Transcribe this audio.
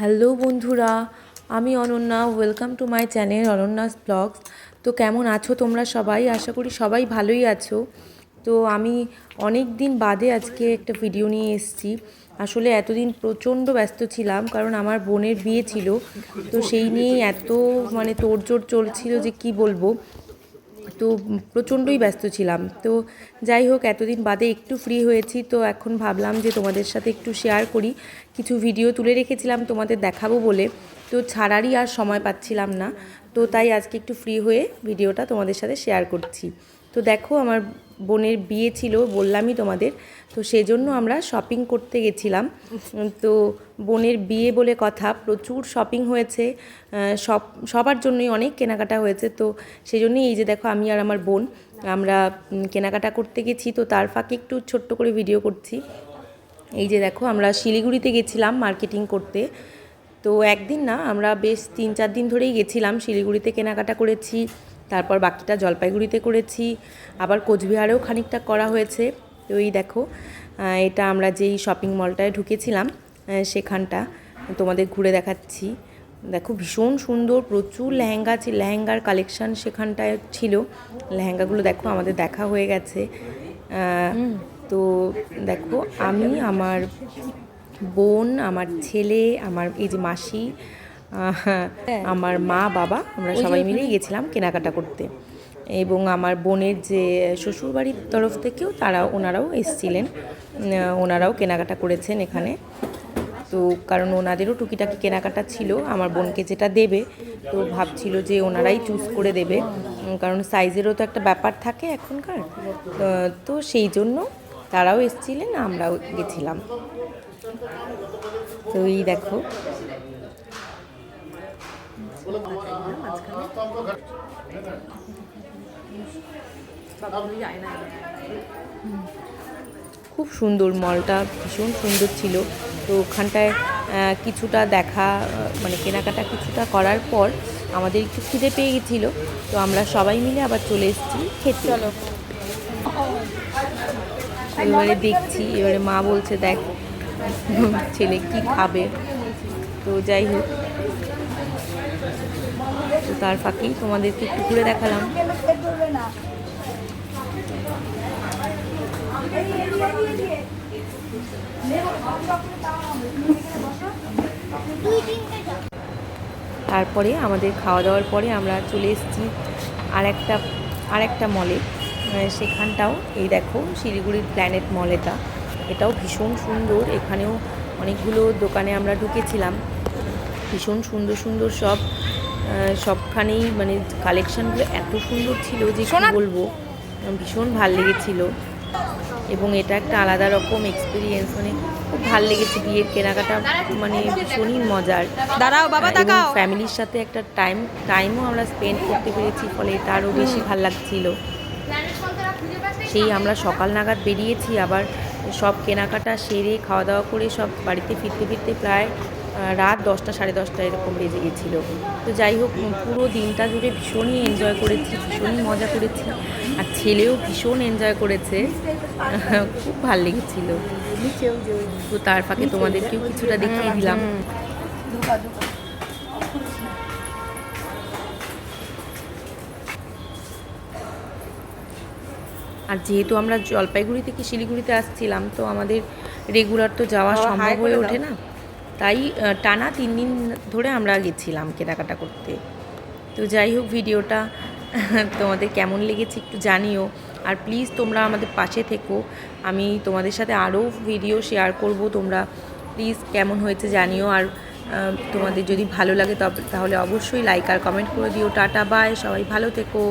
Hello বন্ধুরা, আমি Ananya welcome to my channel Ananya's vlogs তো কেমন আছো তোমরা সবাই? আশা করি সবাই ভালোই আছো। তো আমি অনেক দিন বাদে আজকে একটা ভিডিও নিয়ে এসেছি। আসলে এতদিন প্রচণ্ড ব্যস্ত ছিলাম, কারণ আমার বোনের বিয়ে ছিল। তো সেই নিয়েই এত মানে তোড়জোড় চলছিল যে কি বলব। তো প্রচণ্ডই ব্যস্ত ছিলাম। তো যাই হোক, এতদিন বাদে একটু ফ্রি হয়েছি, তো এখন ভাবলাম যে তোমাদের সাথে একটু শেয়ার করি। কিছু ভিডিও তুলে রেখেছিলাম, তোমাদের দেখাবো বলে। তো ছাড়ারই আর সময় পাচ্ছিলাম না। তো তাই আজকে একটু ফ্রি হয়ে ভিডিওটা তোমাদের সাথে শেয়ার করছি। তো দেখো আমার বোনের বিয়ে ছিল, বললামই তোমাদের। তো সেজন্য আমরা শপিং করতে গেছিলাম। তো বোনের বিয়ে বলে কথা, প্রচুর শপিং হয়েছে সব, সবার জন্যই অনেক কেনাকাটা হয়েছে। তো সেই জন্যই এই যে দেখো, আমি আর আমার বোন, আমরা কেনাকাটা করতে গেছি। তো তার ফাঁকে একটু ছোট্ট করে ভিডিও করছি। এই যে দেখো, আমরা শিলিগুড়িতে গেছিলাম মার্কেটিং করতে। তো একদিন না, আমরা বেশ তিন চার দিন ধরেই গেছিলাম, শিলিগুড়িতে কেনাকাটা করেছি। তারপর বাকিটা জলপাইগুড়িতে করেছি। আবার কোচবিহারেও খানিকটা করা হয়েছে। তো এই দেখো এটা আমরা যেই শপিং মলটায় ঢুকেছিলাম সেখানটা তোমাদের ঘুরে দেখাচ্ছি। দেখো ভীষণ সুন্দর প্রচুর লেহেঙ্গা ছিল লেহেঙ্গার কালেকশান সেখানটায় ছিল। লেহেঙ্গাগুলো দেখো আমাদের দেখা হয়ে গেছে। তো দেখো আমি আমার বোন আমার ছেলে আমার এই যে মাসি আমার মা বাবা আমরা সবাই মিলেই গেছিলাম কেনাকাটা করতে। এবং আমার বোনের যে শ্বশুরবাড়ির তরফ থেকেও তারা ওনারাও এসছিলেন। ওনারাও কেনাকাটা করেছেন এখানে। তো কারণ ওনাদেরও টুকিটাকি কেনাকাটা ছিল আমার বোনকে যেটা দেবে তো ভাবছিল যে ওনারাই চুজ করে দেবে। কারণ সাইজেরও তো একটা ব্যাপার থাকে এখনকার। তো সেই জন্য তারাও এসছিলেন আমরাও গেছিলাম। তো এই দেখো খুব সুন্দর মলটা ভীষণ সুন্দর ছিল। তো ওখানটায় কিছুটা দেখা মানে কেনাকাটা কিছুটা করার পর আমাদের একটু খিদে পেয়ে গেছিল। তো আমরা সবাই মিলে আবার চলে এসেছি খেতে। চলো। এবারে দেখছি এবারে মা বলছে দেখ ছেলে কি খাবে। তো যাই হোক। তো তার ফাঁকেই তোমাদেরকে একটু ঘুরে দেখালাম। তারপরে আমাদের খাওয়া দাওয়ার পরে আমরা চলে এসেছি আর একটা আর একটা মলে সেখানটাও, এই দেখো, শিলিগুড়ির প্ল্যানেট মল এটা। এটাও ভীষণ সুন্দর। এখানেও অনেকগুলো দোকানে আমরা ঢুকেছিলাম। ভীষণ সুন্দর সুন্দর সব সবখানেই মানে কালেকশানগুলো এত সুন্দর ছিল যে বলব ভীষণ ভালো লেগেছিল। এবং এটা একটা আলাদা রকম এক্সপিরিয়েন্স মানে খুব ভালো লেগেছে বিয়ের কেনাকাটা মানে ভীষণই মজার। দাঁড়াও বাবা তাকাও। ফ্যামিলির সাথে একটা টাইম টাইমও আমরা স্পেন্ড করতে পেরেছি ফলে তারও বেশি ভালো লাগছিল। সেই আমরা সকাল নাগাদ বেরিয়েছি আবার সব কেনাকাটা সেরে খাওয়া দাওয়া করে সব বাড়িতে ফিরতে ফিরতে প্রায় রাত দশটা সাড়ে দশটা এরকম বেজে গেছিল তো যাই হোক পুরো দিনটা জুড়ে ভীষণই এনজয় করেছি ভীষণই মজা করেছি। আর ছেলেও ভীষণ এনজয় করেছে। খুব ভালো লেগেছিল। তো তার ফাঁকে তোমাদেরকেও কিছুটা দেখিয়ে দিলাম। আর যেহেতু আমরা জলপাইগুড়ি থেকে শিলিগুড়িতে আসছিলাম তো আমাদের রেগুলার তো যাওয়া সম্ভব হয়ে ওঠে না। তাই টানা তিন দিন ধরে আমরা গেছিলাম কেনাকাটা করতে। তো যাই হোক ভিডিওটা, তোমাদের কেমন লেগেছে একটু জানিও। আর প্লিজ তোমরা আমাদের পাশে থেকো। আমি তোমাদের সাথে আরও ভিডিও শেয়ার করব, তোমরা প্লিজ কেমন হয়েছে জানিও। আর তোমাদের যদি ভালো লাগে তবে, তাহলে অবশ্যই লাইক আর কমেন্ট করে দিও। টাটা বাই সবাই ভালো থেকো।